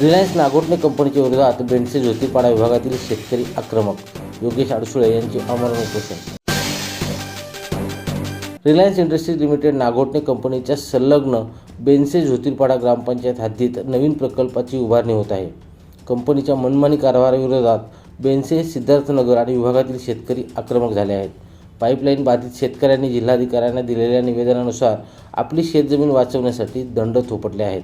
Reliance Nagothane कंपनीच्या विरोधात बेंडसे ज्योतिपाडा विभागातील शेतकरी आक्रमक योगेश अडसुळे यांचे आमरण उपोषण. रिलायन्स इंडस्ट्रीज लिमिटेड नागोटणे कंपनीच्या संलग्न बेन्से ज्योतिर्पाडा ग्रामपंचायत हद्दीत नवीन प्रकल्पाची उभारणी होत आहे. कंपनीच्या मनमानी कारभाराविरोधात बेन्से सिद्धार्थनगर आणि विभागातील शेतकरी आक्रमक झाले आहेत. पाईपलाईन बाधित शेतकऱ्यांनी जिल्हाधिकाऱ्यांना दिलेल्या निवेदनानुसार आपली शेतजमीन वाचवण्यासाठी दंड थोपटले आहेत.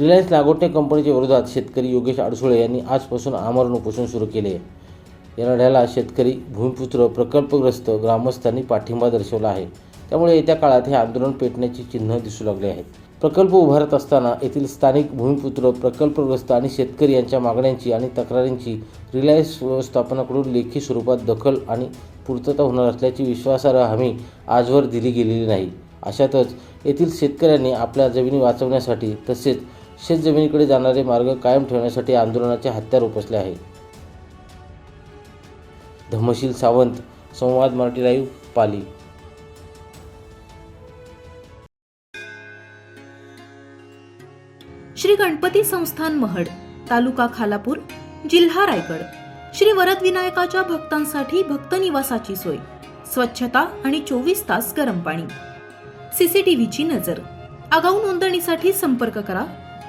रिलायन्स नागोठणे कंपनीच्या विरोधात शेतकरी योगेश अडसुळे यांनी आजपासून आमरण उपोषण सुरू केले. आहे या लढ्याला शेतकरी भूमिपुत्र प्रकल्पग्रस्त ग्रामस्थांनी पाठिंबा दर्शवला आहे. त्यामुळे येत्या काळात हे आंदोलन पेटण्याची चिन्ह दिसू लागले आहेत. प्रकल्प उभारत असताना येथील स्थानिक भूमिपुत्र प्रकल्पग्रस्त आणि शेतकरी यांच्या मागण्यांची आणि तक्रारींची रिलायन्स व्यवस्थापनाकडून लेखी स्वरूपात दखल आणि पूर्तता होणार असल्याची विश्वासार्ह हमी आजवर दिली गेलेली नाही. अशातच येथील शेतकऱ्यांनी आपल्या जमिनी वाचवण्यासाठी तसेच शेतजमिनीकडे जाणारे मार्ग कायम ठेवण्यासाठी आंदोलनाचे हत्यार उपसले आहे. धमशील सावंत संवाद मराठी लाईव्ह पाली. श्री गणपती संस्थान महड तालुका खालापूर जिल्हा रायगड. श्री वरद विनायकाच्या भक्तांसाठी भक्त निवासाची सोय स्वच्छता आणि चोवीस तास गरम पाणी. सीसीटीव्हीची नजर. आगाऊ नोंदणीसाठी संपर्क करा